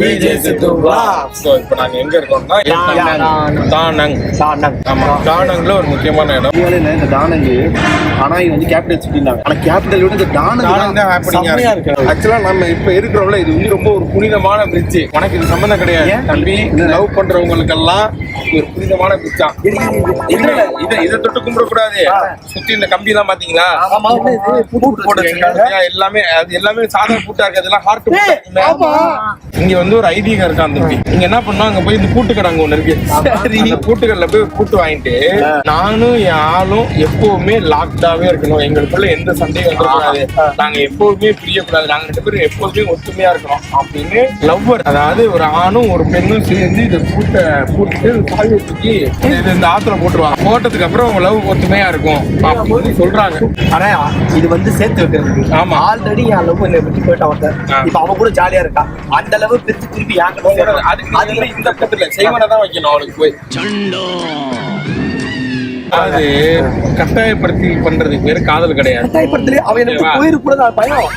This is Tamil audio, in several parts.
So, இப்போ நாங்க எங்க இருக்கோம்னா தானங் தானங் ஆமா தானங்ல ஒரு முக்கியமான இடம் இந்தியாவில இந்த தானங்கு அனாய் வந்து கேபிட்டல் சிட்டினாங்க ஆனா கேபிட்டல் விட இந்த தானங் தான் இருக்கு நம்ம இப்ப இருக்கிறோம்ல இது வந்து ரொம்ப ஒரு புனிதமான பிரிட்ஜ் உனக்கு இது சம்பந்தம் கிடையாது? தம்பி லவ் பண்றவங்களுக்கெல்லாம் இது ஒரு புனிதமான பிரிட்ஜா இல்ல இத இத தொட்டு கும்பிட கூடாது சுத்தி இந்த கம்பி எல்லாம் பாத்தீங்களா ஆமா இது பூட்டு எல்லாமே அது எல்லாமே சாதாரண பூட்டா இருக்கு அதெல்லாம் ஹார்ட் ஆமா. இங்க வந்து ஒரு ஐதீகம் இருக்கா அந்த நீங்க என்ன பண்ணா அங்க போய் இந்த பூட்டுக்கடை அங்க ஒண்ணு இருக்கு. பூட்டுக்கடையில போய் பூட்டு வாங்கிட்டு நானும் என் ஆளும் எப்பவுமே லாக்டாவே இருக்கணும். எங்களுக்குள்ள எந்த சண்டையும் வந்துடக்கூடாது. நாங்க எப்பவுமே பிரியக்கூடாது. நாங்க ரெண்டு பேரும் எப்போதுமே ஒத்துமையா இருக்கணும் அப்படின்னு லவ்வர் அதாவது ஒரு ஆணும் ஒரு பெண்ணும் சேர்ந்து இந்த பூட்டை பூட்டிட்டு சாவி தூக்கி இது இந்த ஆத்துல போட்டுருவாங்க. போட்டதுக்கு அப்புறம் அவங்க லவ் ஒத்துமையா இருக்கும் அப்படின்னு சொல்றாங்க. ஆனா இது வந்து சேர்த்து வைக்கிறது. ஆமா. ஆல்ரெடி என் லவ் என்னை விட்டு போயிட்டு அவன் ஆ. இப்ப அவன் கூட ஜாலியா இருக்கா அந்த அளவு பிரிச்சு திருப்பி யாங்க அதுக்கு இந்த பக்கத்துல செய்வனை தான் வைக்கணும் அவளுக்கு போய். அது கட்டாயப்படுத்தி பண்றதுக்கு பேரு காதல் கிடையாது. கட்டாயப்படுத்தல அவன் எனக்கு? போயிருக்கூடாது பயம்.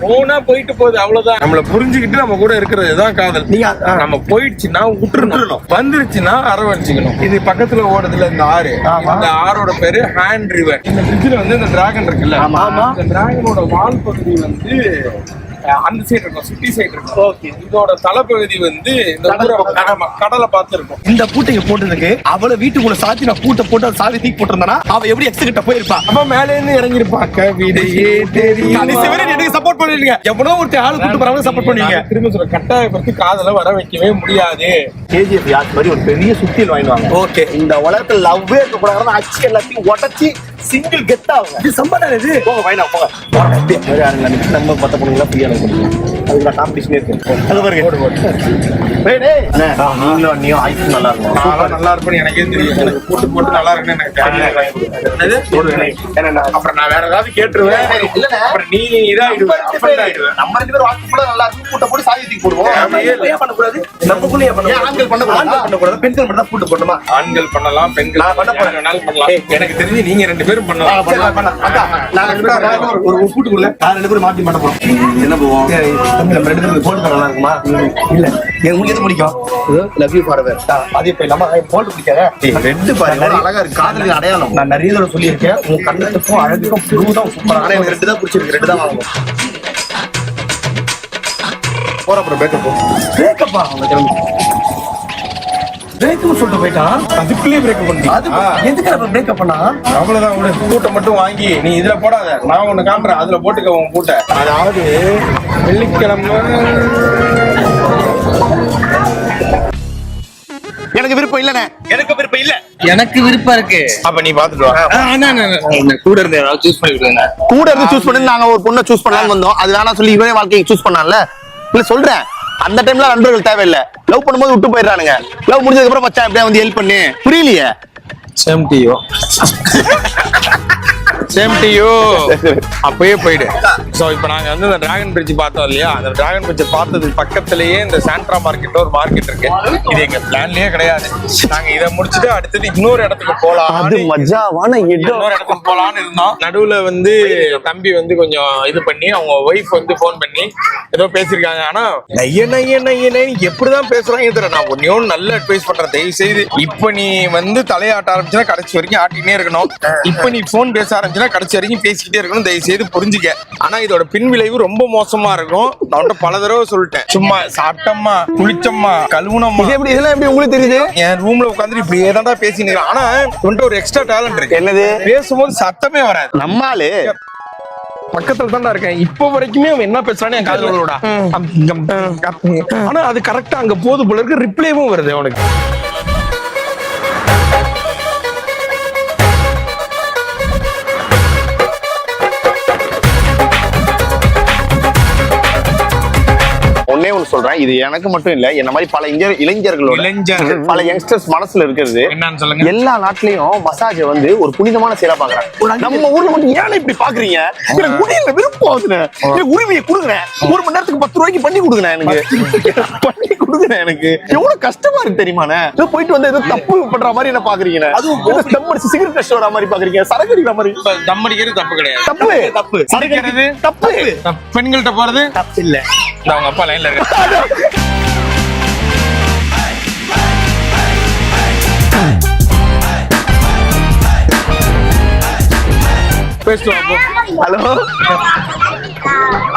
போனா போயிட்டு போகுது அவ்வளவுதான். நம்மள புரிஞ்சுக்கிட்டு நம்ம கூட இருக்கிறது தான் காதல். நம்ம போயிடுச்சுன்னா விட்டுறணும். வந்துருச்சுன்னா அரவணைச்சுக்கணும். இது பக்கத்துல ஓடுதுல இந்த ஆறு. இந்த ஆறோட பேரு ஹேண்ட் ரிவர். இந்த பிரிட்ஜ்ல வந்து இந்த டிராகன் இருக்குல்ல. இந்த டிராகனோட வால் பகுதி வந்து அந்த சைடு இருக்கும் சிட்டி சைடு இருக்கும். ஓகே இதோட தலைப்பகுதி வந்து இந்த கடல் ஊரை- ஆமா, கடலை பார்த்து இருக்கும் இந்த பூட்டைக்கு போட்டதுக்கு அவளை வீட்டுக்குள்ள சாத்தி நான் பூட்டை போட்டு சாவி தூக்கி போட்டிருந்தானா அவ எப்படி எக்ஸ் கிட்ட போயிருப்பா? அப்ப மேலே இருந்து இறங்கிருப்பான் கவிதையே வரை எனக்கு சப்போர்ட் பண்ணுவீங்க எவனோ ஒருத்தர் ஆளு கூட்டு போறவங்க சப்போர்ட் பண்ணுவீங்க. திரும்ப சொல்ற கட்டாயப்படுத்தி காதல வர வைக்கவே முடியாது. கேஜிஎஃப் யாத் மாதிரி ஒரு பெரிய சுத்தியல் வாங்கிடுவாங்க ஓகே இந்த உலகத்துல லவ்வே இருக்க கூடாதுன்னு அச்சு எல்லாத்தையும் உடச்சி சிங்கிள் கெத்தா இது சம்பளம் இது? போங்க வைனா போங்க. நம்ம மத்த பொண்ணுங்களா ஃப்ரீயா அனுப்பணும் அதுக்கு காம்படிஷனே இருக்கு அது பாருங்க. போடு போடு. டேய் டேய். அண்ணே, நீங்களும் நீயும் ஆயிட்டு நல்லா இருக்கும். நான் நல்லா இருப்பேன்னு எனக்கே தெரியும். எனக்கு போட்டு போட்டு நல்லா இருக்குன்னு எனக்கு தெரியும். என்னது? ஏன்னா அப்புறம் நான் வேற ஏதாவது கேட்டுருவேன். அப்புறம் நீ இதாயிடுவேன் நம்ம ரெண்டு பேரும் வாக்கு கூட நல்லா இருக்கும். கூட்ட போட்டு சாவி தூக்கி போடுவோம். ஏன் பண்ணக்கூடாது? நமக்குள்ளே ஏன் ஆண்கள் பண்ணக்கூடாதா? ஆண்கள் பண்ணக்கூடாது. பெண்கள் மட்டும் தான் பூட்டு போடணுமா? ஆண்கள் பண்ணலாம் பெண்கள் நான் பண்ண போறேன். பண்ணலாம். எனக்கு தெரிஞ்சு நீங்க ரெண்டு பேரும் பண்ணலாம் ரெண்டு ஒரு- ஒரு கூட்டு கொடுங்க. நாங்க ரெண்டு பேரும் மாத்தி பண்ண போறோம். என்ன போவோம்? நம்ம ரெண்டு பேரும் போட்டு நல்லா இருக்குமா இல்ல உங்களுக்கு எது பிடிக்கும் லவ் யூ ஃபார் எவர் அது இப்ப இல்லாம போட்டு பிடிக்காத ரெட்டு பாரு, எவ்வளவு அழகா இருக்கு. காதலின் அடையாளம். நான் நிறைய தடவை சொல்லியிருக்கேன் உங்க கண்ணத்துக்கும் அழகுக்கும் ப்ளூ தான் சூப்பரா ஆனா எனக்கு ரெண்டு தான் பிடிச்சிருக்கு, ரெண்டு தான் வாங்குவோம். போறோம் அப்புறம் breakup போ. பிரேக்கப் சொல்லிட்டு போயிட்டான் அதுக்குள்ளேயே பிரேக் பண்ணி. அது எதுக்கு நம்ம பிரேக்கப் பண்ணா? அவ்வளவுதான் விடு கூட்டை மட்டும் வாங்கி நீ இதுல போடாத. நான் ஒண்ணு காட்டுறேன் அதுல போட்டுக்க உன் கூட்டை. அதாவது வெள்ளிக்கிழமை. எனக்கு விருப்பம் இல்லனே எனக்கு விருப்பம் இல்ல. எனக்கு விருப்பம் இருக்கு. அப்ப நீ பாத்துட்டு வா. கூட இருந்து ஏதாவது சூஸ் பண்ணி விடுங்க கூட இருந்து சூஸ் பண்ணி நாங்க ஒரு பொண்ணை சூஸ் பண்ணலாம்னு வந்தோம். அது வேணாம் சொல்லி இவனே வாழ்க்கையை சூஸ் பண்ணான்ல இல்ல சொல்றேன். அந்த டைம்ல நண்பர்கள் தேவையில்லை. லவ் பண்ணும்போது விட்டு போயிடுறானுங்க. லவ் முடிஞ்சதுக்கு அப்புறம் மச்சான் எப்படியா வந்து ஹெல்ப் பண்ணு. புரியலையே? Same to same to you அப்பயே போயிடு. சோ இப்போ நாங்க வந்து இந்த டிராகன் பிரிட்ஜ் பார்த்தோம் இல்லையா? அந்த டிராகன் பிரிட்ஜ் பார்த்ததுக்கு பக்கத்துலயே இந்த சாண்ட்ரா மார்க்கெட் ஒரு மார்க்கெட் இருக்கு. இது எங்க பிளான்லயே கிடையாது. நாங்க இதை முடிச்சுட்டு அடுத்தது இன்னொரு இடத்துக்கு போலாம் அது மஜாவான இடம். இன்னொரு இடத்துக்கு போலான்னு இருந்தோம். நடுவுல வந்து தம்பி வந்து கொஞ்சம் இது பண்ணி அவங்க ஒய்ஃப் வந்து ஃபோன் பண்ணி ஏதோ பேசியிருக்காங்க. ஆனா நைய நைய நைய நைய எப்படிதான் பேசுறாங்க தெரியல. நான் ஒன்னே ஒன்று நல்ல அட்வைஸ் பண்றேன். தயவு செய்து இப்ப நீ வந்து தலையாட்ட ஆரம்பிச்சுனா கடைசி வரைக்கும் ஆட்டினே இருக்கணும். இப்ப நீ ஃபோன் பேச ஆரம்பிச்சுனா கடைசி வரைக்கும் பேசிக்கிட்டே இருக்கணும். தயவு செய்து புரிஞ்சுக்க. ஆனா இதோட பின் விளைவு ரொம்ப மோசமா இருக்கும். நான் பல தடவை சொல்லிட்டேன். சும்மா சாப்பிட்டம்மா குளிச்சம்மா கழுவுனம்மா. எப்படி இதெல்லாம் எப்படி உங்களுக்கு தெரியுது? என் ரூம்ல உட்காந்து இப்படியே தான்டா பேசினு இருக்கேன். ஆனா உன்கிட்ட ஒரு எக்ஸ்ட்ரா டேலண்ட் இருக்கு. என்னது? பேசும்போது சத்தமே வராது. நம்மாலு பக்கத்துல தான்டா இருக்கேன். இப்போ வரைக்குமே அவன் என்ன பேசுறான்னு என் காதுல விழுடா ஆனா அது கரெக்டா அங்க போது போல இருக்கு. ரிப்ளைவும் வருது அவனுக்கு. ஒன்னே ஒண்ணு சொல்றேன். இது எனக்கு மட்டும் இல்ல என்ன மாதிரி பல இளைஞர் இளைஞர்களோட இளைஞர்கள். பல யங்ஸ்டர்ஸ் மனசுல இருக்கிறது. என்னன்னு சொல்லுங்க. எல்லா நாட்டிலையும் மசாஜ் வந்து ஒரு புனிதமான செயலா பாக்குறாங்க. நம்ம ஊர்ல மட்டும் ஏன் இப்படி பாக்குறீங்க? எனக்கு முடியல விருப்பம் எனக்கு உரிமையை கொடுங்க ஒரு மணி நேரத்துக்கு பத்து ரூபாய்க்கு பண்ணி கொடுங்க எனக்கு. கொடுங்க எனக்கு. எவ்வளவு கஷ்டமா இருக்கு தெரியுமாண்ணே? ஏதோ போயிட்டு வந்து ஏதோ தப்பு பண்ற மாதிரி என்ன பாக்குறீங்க அதுவும் ஸ்டெம் அடிச்சு சிகரெட் கஷ்டம் வர மாதிரி பாக்குறீங்க. சரக்கு அடிக்கிற மாதிரி. தம் அடிக்கிறது தப்பு கிடையாது. தப்பு. தப்பு. சரக்கு தப்பு. பெண்கள்கிட்ட போறது தப்பு இல்ல. அவங்க அப்பா லைன்ல இருக்கு பேசிட்டு வா, போ. ஹலோ?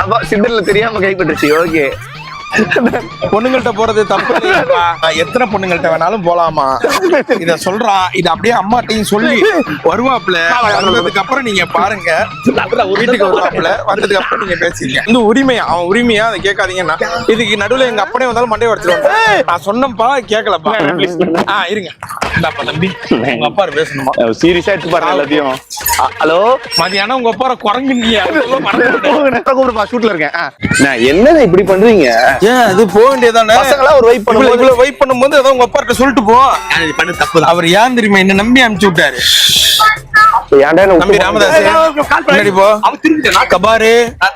அப்பா சிண்டர்ல தெரியாம கைப்பற்றுச்சு. ஓகே. பொண்ணுங்கள்ட்ட போறது தப்பு எத்தனை பொண்ணுங்கள்ட்ட வேணாலும் போலாமா? இத சொல்றா இத அப்படியே அம்மாட்டையும் சொல்லி வருவாப்ல வந்ததுக்கு அப்புறம் நீங்க பாருங்க. வீட்டுக்கு வருவாப்ல வந்ததுக்கு அப்புறம் நீங்க பேசுறீங்க இந்த உரிமையா? அவன் உரிமையா? அதை கேட்காதீங்கன்னா. இதுக்கு நடுவுல எங்க அப்பனே வந்தாலும் மண்டையை உடச்சிருவாங்க. நான் சொன்னப்பா கேட்கலப்பா. ஆஹ் இருங்க. அப்பா சீரியஸா எடுத்து பாருங்க எல்லாத்தையும். ஹலோ? மதியானம் உங்க அப்பா குரங்குனீங்க. கூப்பிடுப்பா ஷூட்ல இருக்கேன். நான் இப்படி பண்றீங்க? ஏன் அது போக வேண்டியதானே பசங்களா ஒரு வைப் பண்ணும்போது? இவ்வளவு வெயிட் பண்ணும்போது ஏதோ உங்க அப்பாட்ட சொல்லிட்டு போ. பண்ண தப்பு அவர் ஏன் தெரியுமா என்ன நம்பி அனுப்பிச்சு விட்டாரு? கபாரு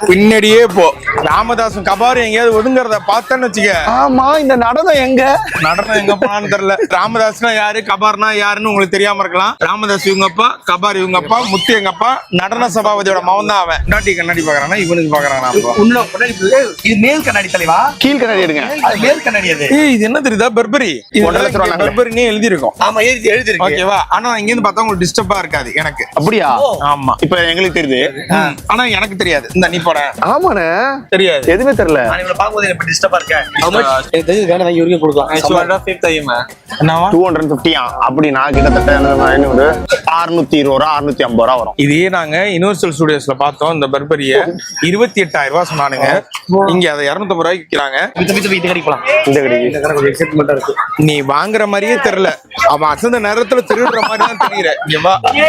பின்னாடியே போ. ராமதாசும் கபாரு எங்கேயாவது ஒதுங்கறத பார்த்தேன்னு வச்சுக்க. ஆமா இந்த நடனம் எங்க? நடனம் எங்க போனான்னு தெரியல. ராமதாஸ்னா யாரு கபார்னா யாருன்னு உங்களுக்கு தெரியாம இருக்கலாம். ராமதாஸ் இவங்க அப்பா கபார் இவங்க அப்பா முத்து எங்க அப்பா நடன சபாபதியோட மகன் தான் அவன். நாட்டி கண்ணாடி பாக்குறானா இவனுக்கு பாக்குறானா இது மேல் கண்ணாடி தலைவா? கீழ் கண்ணாடி எடுங்க. மேல் கண்ணாடி அது. ஏய் இது என்ன தெரியுதா பெர்பரி. பெர்பரினே எழுதி இருக்கும் ஆமா எழுதி எழுதி இருக்கு ஓகேவா ஆனா இங்க இருந்து பார்த்தா உங்களுக்கு டிஸ்டர்பா இருக்காது எனக்கு. அப்படியா? ஆமா. இப்ப எங்களுக்கு தெரியுது. ஆனா எனக்கு தெரியாது. இந்த நீ போட. ஆமாண்ணே. தெரியாது. எதுவுமே தெரியல. நான் இவனை பார்க்கும்போது எனக்கு டிஸ்டர்பா இருக்கேன் How much? எனக்கு தெரிஞ்சு வேணும் வாங்கி வரைக்கும் கொடுக்கலாம். என்னவா? டூ ஹண்ட்ரட் பிப்டியா அப்படின்னா கிட்டத்தட்ட அறுநூத்தி இருபது ரூபா அறுநூத்தி ஐம்பது ரூபா வரும். இதே நாங்க யுனிவர்சல் ஸ்டுடியோஸ்ல பார்த்தோம் இந்த பர்பரிய இருபத்தி எட்டாயிரம் ரூபாய் சொன்னானுங்க. இங்க அதை இருநூத்தம்பது ரூபாய்க்கு விற்கிறாங்க. கடைக்கு போலாம். இந்த கடைக்கு. எக்ஸைட்மெண்டா இருக்கு. நீ வாங்குற மாதிரியே தெரியல. அவன் அசந்த நேரத்துல திருடுற மாதிரி தான்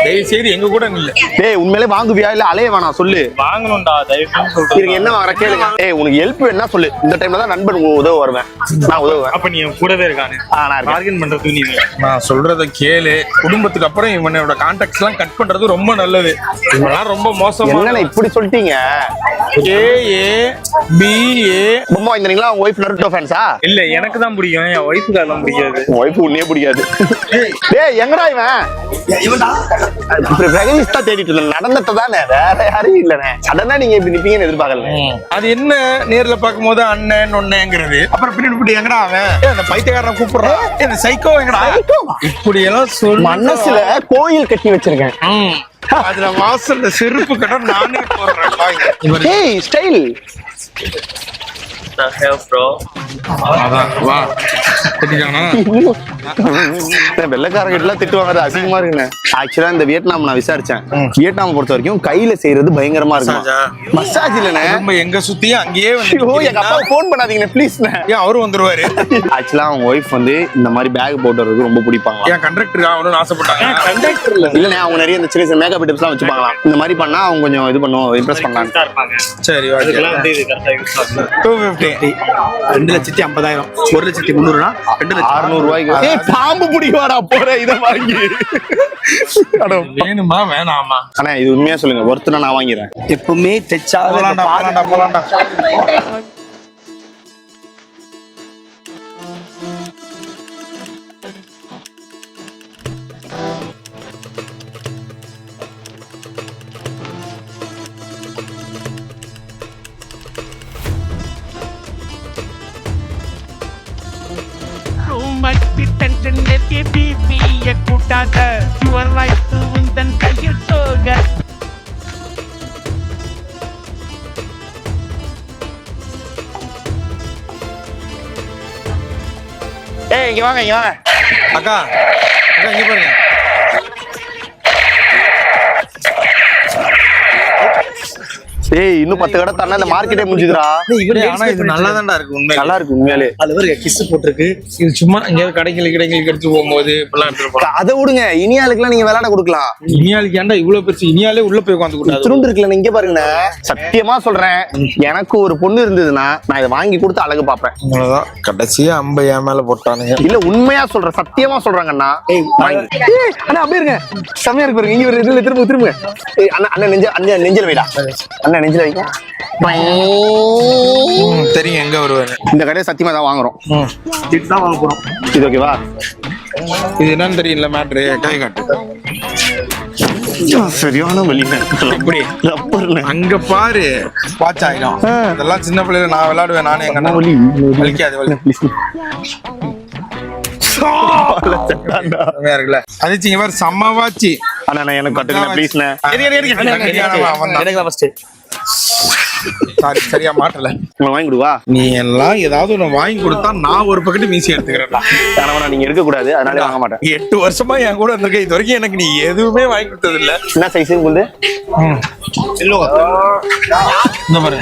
தயவு செய்து எங்க கூட இல்ல. டேய் உண்மையிலே வாங்குவியா இல்ல அலைய வேணாம் சொல்லு. வாங்கணும்டா தயவுசெய்து சொல்றேன் என்ன வாங்குற கேளுங்க. ஏய் உனக்கு ஹெல்ப் வேணா சொல்லு. இந்த டைம்ல தான் நண்பன் உதவ வருவேன். நான் உதவுவேன் அப்ப நீ கூடவே இருக்கானு. ஆ, நான் பார்கன் பண்றது நீ. நான் சொல்றத கேளு. குடும்பத்துக்கு அப்புறம் இவனோட கான்டாக்ட்ஸ் எல்லாம் கட் பண்றது ரொம்ப நல்லது. இவெல்லாம் ரொம்ப மோசமா என்னண்ணே இப்படி சொல்லிட்டீங்க? ஏ ஏ பி ஏ. பொம்மா இந்த நீங்களா உங்க ஒய்ஃப் நருட்டோ ஃபேன்ஸா இல்ல எனக்கு தான் பிடிக்கும். என் ஒய்ஃபுக்கு அதெல்லாம் பிடிக்காது. ஒய்ஃப் உன்னே பிடிக்காது. டேய் எங்கடா இவன்? இவன்டா? பிரகதீஷ் தான் தேடிட்டு இருந்தேன். நடந்தத தானே வேற யாரும் இல்லனே சடனா நீங்க இப்படி நிப்பீங்கன்னு எதிர்பார்க்கல அது என்ன நேர்ல பார்க்கும்போது அண்ணன் ஒன்னேங்கிறது அப்புறம் பின்னாடி இப்படி எங்கடா அவன்? அந்த பைத்தியக்காரனை கூப்பிடுறான் இந்த சைக்கோ எங்கடா? இப்படி எல்லாம் சொல்லி. மனசுல கோயில் கட்டி வச்சிருக்கேன். அதுல வாசல்ல செருப்பு கடை நானே போடுறேன் பாருங்க. the hell bro? வா. வெள்ளக்காரங்க எல்லாம் திட்டுவாங்க அசிங்கமா இருக்குண்ணே ஆக்சுவலா இந்த வியட்நாம் நான் விசாரிச்சேன். வியட்நாம் பொறுத்த வரைக்கும் கையில செய்யறது பயங்கரமா இருக்கும்? மசாஜ். இல்லனே நம்ம எங்க சுத்தி அங்கேயே வந்து ஓ எங்க அப்பா ஃபோன் பண்ணாதீங்க ப்ளீஸ் ஏன் அவரும் வந்துருவாரு. ஆக்சுவலா அவங்க ஒய்ஃப் வந்து இந்த மாதிரி பேக் போட்டு ரொம்ப பிடிப்பாங்க. ஏன் கண்டக்டர் ஆகணும்னு ஆசைப்பட்டாங்க கண்டக்டர் இல்ல? இல்லனே அவங்க நிறைய இந்த சின்ன மேக்கப் டிப்ஸ்லாம் வச்சுப்பாங்களா இந்த மாதிரி பண்ணா அவங்க கொஞ்சம் இது பண்ணுவாங்க இம்ப்ரெஸ் பண்ணலாம் சரி ஓகே 250 ரெண்டு லட்சத்தி ஐம்பதாயிரம். ஒரு லட்சத்தி முந்நூறுனா ரெண்டு லட்சம் அறுநூறு. ரூபாய்க்கு பாம்பு பிடிக்கவாடா போற இதை வாங்கி. வேணுமா வேணாமா? ஆனா இது உண்மையா சொல்லுங்க. ஒருத்தர் நான் வாங்கிறேன் எப்பவுமே தைச்சா போலாண்டா போலாண்டா போலாண்டா baby a கூட்டாத right to உந்தன் கையில் சோக ஏய் இங்க வாங்க இங்க வாங்க. அக்கா அக்கா இங்க பாருங்க. ஏய் இன்னும் பத்து கடை தரனா இந்த மார்க்கெட்டே முடிஞ்சுதுடா. ஆனா இது நல்லா இருக்கு உண்மை நல்லா இருக்கு உண்மையாலே. அதுல வருங்க கிஸ் போட்டிருக்கு. இது சும்மா எங்கேயாவது கடைகள் கடைகளுக்கு எடுத்து போகும்போது இப்பெல்லாம் போலாம். அதை விடுங்க. இனியாளுக்குலாம் நீங்க விளையாட கொடுக்கலாம். இனியாளுக்கு ஏன்டா இவ்வளவு பெருசு இனியாலே உள்ள போய் உட்காந்து கூடாது திருண்டு இருக்குல்ல இங்க பாருங்கண்ணே. சத்தியமா சொல்றேன். எனக்கு ஒரு பொண்ணு இருந்ததுன்னா நான் இதை வாங்கி கொடுத்து அழகு பாப்பேன் அவ்வளவுதான். கடைசியா அம்பை என் மேல போட்டானுங்க. இல்ல உண்மையா சொல்றேன். சத்தியமா சொல்றாங்கண்ணா. அண்ணா அப்படியே இருங்க. செம்மையா இருக்கு பாருங்க. இங்க ஒரு இதுல திரும்ப திரும்ப. ஏய், அண்ணா அண்ணா நெஞ்ச அண்ணா நெஞ்சல் வைடா. அண்ணா நெஞ்சில வைக்க ம், தெரியும் எங்க வருவாரு. இந்த கடையை சத்தியமா தான் வாங்குறோம். இதுதான் வாங்க போறோம் இது ஓகேவா இது என்னன்னு தெரியல மேட்ரு கை காட்டு. சரியான வலி. எப்படி ரப்பர்ல அங்க பாரு. வாட்ச் ஆயிடும். இதெல்லாம் சின்ன பிள்ளைல நான் விளையாடுவேன் நானே எங்க அண்ணன். வலி? வலிக்காது வலி. அதிச்சிங்க பாரு செம்ம வாட்சி அண்ணா நான் எனக்கு கட்டுங்க ப்ளீஸ்ண்ணே எனக்கு ஃபர்ஸ்ட் சாரி சரியா மாட்டல உங்களை வாங்கி கொடுவா? நீ எல்லாம் ஏதாவது ஒண்ணு வாங்கி கொடுத்தா நான் ஒரு பக்கெட் மீசி எடுத்துக்கிறேன்டா கணவனா நீங்க எடுக்க கூடாது அதனால வாங்க மாட்டேன். எட்டு வருஷமா என் கூட இருந்திருக்க இது வரைக்கும் எனக்கு நீ எதுவுமே வாங்கி கொடுத்தது இல்ல என்ன சைஸ் வந்து இந்த பாரு.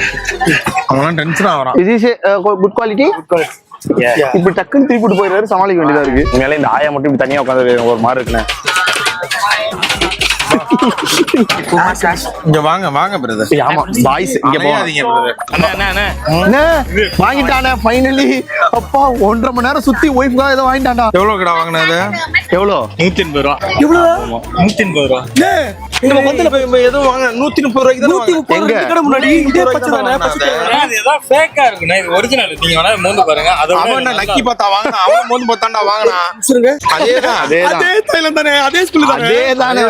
அவன் டென்ஷன் ஆகிறான். இது குட் குவாலிட்டி இப்ப டக்குன்னு திருப்பிட்டு போயிடுறாரு சமாளிக்க வேண்டியதா இருக்கு. மேலே இந்த ஆயா மட்டும் இப்படி தனியா உட்காந்து ஒரு மாதிரி இருக்குண்ணே இங்க வாங்க வாங்க பிரதர் ஆமா பாய்ஸ் இங்க போவாங்க அலையாதீங்க பிரதர் வாங்கிட்டானே ஃபைனலி அப்பா ஒன்றரை மணி நேரம் சுத்தி ஒய்ஃப்காக ஏதோ வாங்கிட்டான்டா. எவ்வளவு கடை வாங்கினது? எவ்வளோ? நூத்தி எண்பது ரூபா. ஆமா, நூத்தி எண்பது ரூபா. நம்ம வந்து எதுவும் வாங்க நூத்தி முப்பது ரூபாய்க்கு நூத்தி முப்பது எங்க? கடை முன்னாடி இதே பச்சை தானே இருக்குண்ணா. இது. நீங்க வேணா மோந்து பாருங்க. அவன் நக்கி பார்த்தா வாங்கினா அவன் மோந்து பார்த்தாண்டா வாங்கினா. அதேதான் அதேதான். அதே தைலம் தானே அதே ஸ்கூல் தானே. அதேதானே.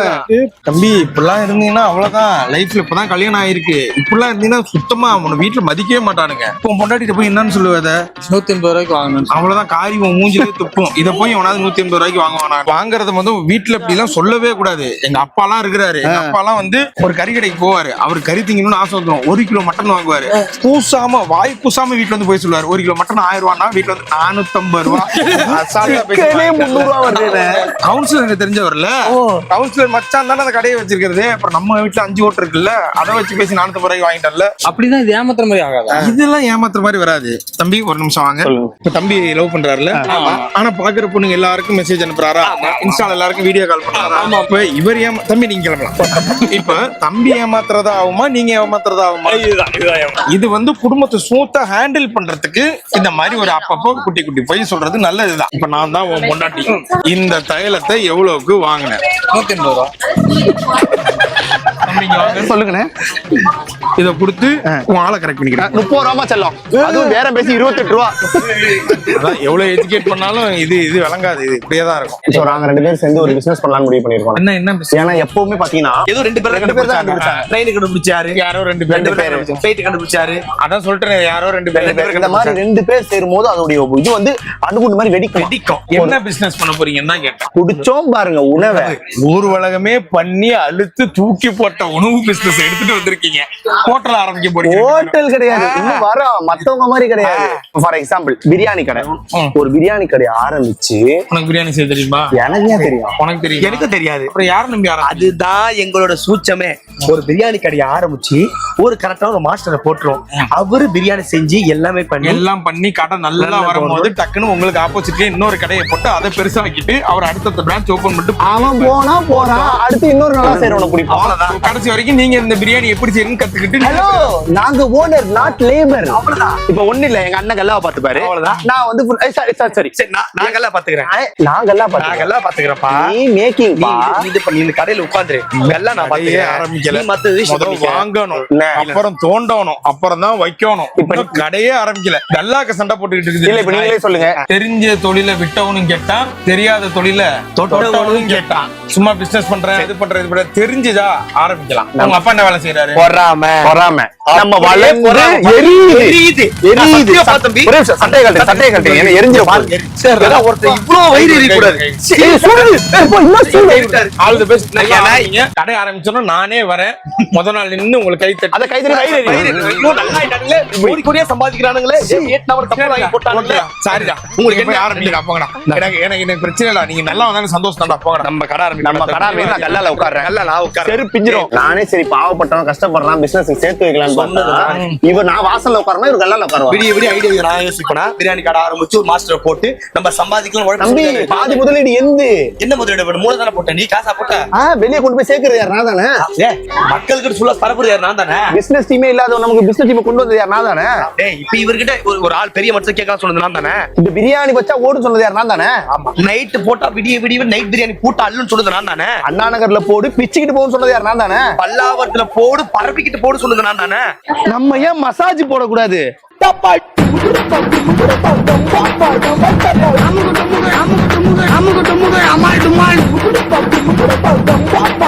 தம்பி இப்படிலாம் இருந்தீங்கன்னா அவ்வளவுதான். லைஃப்ல இப்பதான் கல்யாணம் ஆயிருக்கு. இப்படிலாம் இருந்தீங்கன்னா சுத்தமா உன்னை வீட்டுல மதிக்கவே மாட்டானுங்க. இப்போ உன் பொண்டாட்டிட்ட போய் என்னன்னு சொல்லுவத நூத்தி எண்பது ரூபாய்க்கு வாங்கணும் அவ்வளவுதான் காரி உன் மூஞ்சிலே துப்பும். இத போய் எவனாவது நூத்தி ஐம்பது ரூபாய்க்கு வாங்குவானா? வாங்குறது வந்து வீட்டுல இப்படி எல்லாம் சொல்லவே கூடாது. எங்க அப்பா எல்லாம் இருக்கிறாரு. எங்க அப்பா எல்லாம் வந்து ஒரு கறி கடைக்கு போவாரு. அவர் கறி திங்கணும்னு ஆசை வந்துடும் ஒரு கிலோ மட்டன் வாங்குவாரு. கூசாம வாய் கூசாம வீட்டுல வந்து போய் சொல்லுவாரு. ஒரு கிலோ மட்டன் ஆயிரம் ரூபான்னா வீட்டுல வந்து நானூத்தி ஐம்பது ரூபா. கவுன்சிலர் எனக்கு தெரிஞ்சவர்ல கவுன்சிலர் மச்சான் தானே அந்த கடையை வச்சிருக்கிறது. அப்புறம் நம்ம வீட்டுல அஞ்சு ஓட்டு இருக்குல்ல அதை வச்சு பேசி நானூத்தி ஐம்பது ரூபாய்க்கு வாங்கிட்டல அப்படிதான் இது ஏமாத்துற மாதிரி ஆகாதா? இதெல்லாம் ஏமாத்துற மாதிரி வராது. தம்பி ஒரு நிமிஷம் வாங்க. இப்ப தம்பி லவ் பண்றாருல ஆனா பாக்குற பொண்ணுங்க எல்லாருக்கும் மெசேஜ் அனுப்புறாரா? இன்ஸ்டால எல்லாருக்கும் வீடியோ கால் பண்றாரா? இவர் ஏமா தம்பி நீங்க கிளம்பலாம். இப்ப தம்பி ஏமாத்துறதா ஆகுமா நீங்க ஏமாத்துறதா ஆகுமா. இது வந்து குடும்பத்தை ஸ்மூத்தா ஹேண்டில் பண்றதுக்கு இந்த மாதிரி ஒரு அப்பப்போ குட்டி குட்டி போய் சொல்றது நல்லதுதான். இப்ப நான் தான் உன் பொண்டாட்டி. இந்த தைலத்தை எவ்வளவுக்கு வாங்கினேன்? நூத்தி எண்பது ரூபா சொல்லுங்கண்ணே. இத கொடுத்து உன் ஆளை கரெக்ட் பண்ணிக்கிறேன். முப்பது ரூபா செல்லம். அதுவும் வேற பேசி இருபத்தெட்டு ரூபா. அதான் எவ்வளவு எஜுகேட் பண்ணாலும் இது இது விளங்காது. இது இப்படியே தான் இருக்கும். ஸோ நாங்க ரெண்டு பேரும் சேர்ந்து ஒரு பிசினஸ் பண்ணலாம்னு முடிவு பண்ணிருக்கோம் என்ன என்ன? ஏன்னா எப்பவுமே பாத்தீங்கன்னா ஏதோ ரெண்டு பேர் ரெண்டு பேர் தான். ட்ரெயின் கண்டுபிடிச்சாரு. யாரோ ரெண்டு பேர் ரெண்டு பேர் ஃபிளைட் கண்டுபிடிச்சாரு. அதான் சொல்லிட்டேன் யாரோ ரெண்டு பேர் ரெண்டு பேர் இந்த மாதிரி ரெண்டு பேர் சேரும் போது அதோடைய இது வந்து அணுகுண்டு மாதிரி வெடிக்கும். வெடிக்கும். என்ன பிசினஸ் பண்ண போறீங்கன்னு தான் கேட்டேன். குடிச்சோம் பாருங்க உணவை. ஊர் உலகமே பண்ணி அழுத்து தூக்கி போட்ட உணவு பிசினஸ் எடுத்துட்டு வந்திருக்கீங்க. ஹோட்டல் ஆரம்பிக்க போறீங்க. ஹோட்டல் கிடையாது. இன்னும் மத்தவங்க மாதிரி கிடையாது. ஃபார் எக்ஸாம்பிள் பிரியாணி கடை. ஒரு பிரியாணி கடை ஆரம்பிச்சு உனக்கு பிரியாணி செய்ய தெரியுமா? எனக்கு தெரியும்? உனக்கு தெரியும்? எனக்கும் தெரியாது. அப்புறம் யார் நம்பி ஆரம்பி அதுதான் எங்களோட சூச்சமே. ஒரு பிரியாணி கடையை ஆரம்பிச்சு ஒரு கரெக்டான ஒரு மாஸ்டரை போட்டுரும். அவரு பிரியாணி செஞ்சு எல்லாமே பண்ணி எல்லாம் பண்ணி கடை நல்லா வரும்போது டக்குன்னு உங்களுக்கு ஆப்போசிட்ல இன்னொரு கடையை போட்டு அதை பெருசா வைக்கிட்டு அவர் அடுத்தடுத்த பிரான்ச் ஓபன் பண்ணிட்டு அவன் போனா போறான். அடுத்து இன்னொரு நல்லா செய்யறவன பிடிப்போம் அவ்வளவுதான். கடைசி வரைக்கும் நீங்க இந்த பிரியாணி எப்படி செய்யணும்னு கத்துக்கிட்டு ஹலோ நாங்க ஓனர் நாட் லேபர் அவ்வளவுதான். இப்ப ஒண்ணு இல்ல எங்க அண்ணன் கல்லாவை பாத்துப்பாரு அவ்வளவுதான். நான் வந்து sorry, sorry, sorry. சரி நான் நாங்கெல்லாம் பாத்துக்கிறேன் நான் கல்லா பாத்துக்கிறேன் நாங்கெல்லாம் பாத்துக்கிறேன்ப்பா நீ மேக்கிங் இது பண்ணி இந்த கடையில உட்காந்துரு. எல்லாம் நான் ஆரம்பிக்கல. வாங்கணும். அப்புறம் தோண்டணும் அப்புறம் தான் வைக்கணும் இப்ப கடையே ஆரம்பிக்கல கல்லாக்க சண்டை போட்டுக்கிட்டு இருக்குது இல்ல இப்ப நீங்களே சொல்லுங்க தெரிஞ்ச தொழில விட்டவனும் கேட்டான் தெரியாத தொழில தொட்டவனும் கேட்டான் சும்மா பிசினஸ் பண்றேன் இது பண்றேன் இது பண்றேன் தெரிஞ்சுதா ஆரம்பிக்கலாம் உங்க அப்பா என்ன வேலை செய்யறாரு பொறாம பொறாம நம்ம வளர்ந்து. எரியுது எரியுது. சட்டையை கழட்டு சட்டையை கழட்டு என்ன எரிஞ்சு ஒருத்தர் இவ்வளவு வயிறு எரியக்கூடாது. ஆல் தி பெஸ்ட் கடை ஆரம்பிச்சோன்னா நானே வரேன். முத நாள் நின்னு உங்களுக்கு கை தட்டி. அத நல்லா ஆயிட்டானுங்களே. கோடி சம்பாதிக்கிறானுங்களே. கப்பல் வாங்கி போட்டானுங்களே? சாரிடா. உங்களுக்கு என்ன? ஆரம்பிக்கடா போங்கடா எனக்கு எனக்கு எனக்கு பிரச்சனை இல்ல நீங்க நல்லா வந்தாலும் சந்தோஷம் தான்டா. போங்கடா நம்ம கடை ஆரம்பிக்கலாம். நம்ம கடை மீது நான் கல்லால உட்கார்றேன் நான். செருப்பு பிஞ்சிரும். நானே சரி பாவப்பட்டவன் கஷ்டப்படுறான் பிசினஸ் சேர்த்து வைக்கலாம்னு பார்த்தா. இவர் நான் வாசல்ல உட்காரமா இவர் கல்லால உட்காருவா விடிய விடிய ஐடியா நான் யோசிப்பேனா? பிரியாணி கடை ஆரம்பிச்சு ஒரு மாஸ்டரை போட்டு நம்ம சம்பாதிக்கலாம். பாதி முதலீடு எந்து? என்ன முதலீடு பண்ண மூணு தானே போட்டேன் நீ காசா போட்ட? வெளியே கொண்டு போய் சேர்க்கறது யார்? நான் தானே? மக்களுக்கு சொல்ல பரப்புறது யார்? நான் தானே? பிசினஸ் டீமே இல்லாத நமக்கு பிசினஸ் டீம் கொண்டு வந்தது யார்? நான் தானே? டேய் இப்ப இவர்கிட்ட ஒரு ஒரு ஆள் பெரிய மனுஷன் கேட்கலாம் சொன்னது நான் தானே? இந்த பிரியாணி வச்சா ஓடு சொன்னது யார்? நான் தானே? ஆமா. நைட்டு போட்டா விடிய விடிய நைட் பிரியாணி போட்டா அள்ளுன்னு சொன்னது நான் தானே? அண்ணா நகர்ல போடு பிச்சுக்கிட்டு போகும்னு சொன்னது யார்? நான் தானே? பல்லாவரத்துல போடு பரப்பிக்கிட்டு போடு சொல்லுங்க நான் தானே? நம்ம ஏன் மசாஜ் போடக்கூடாது?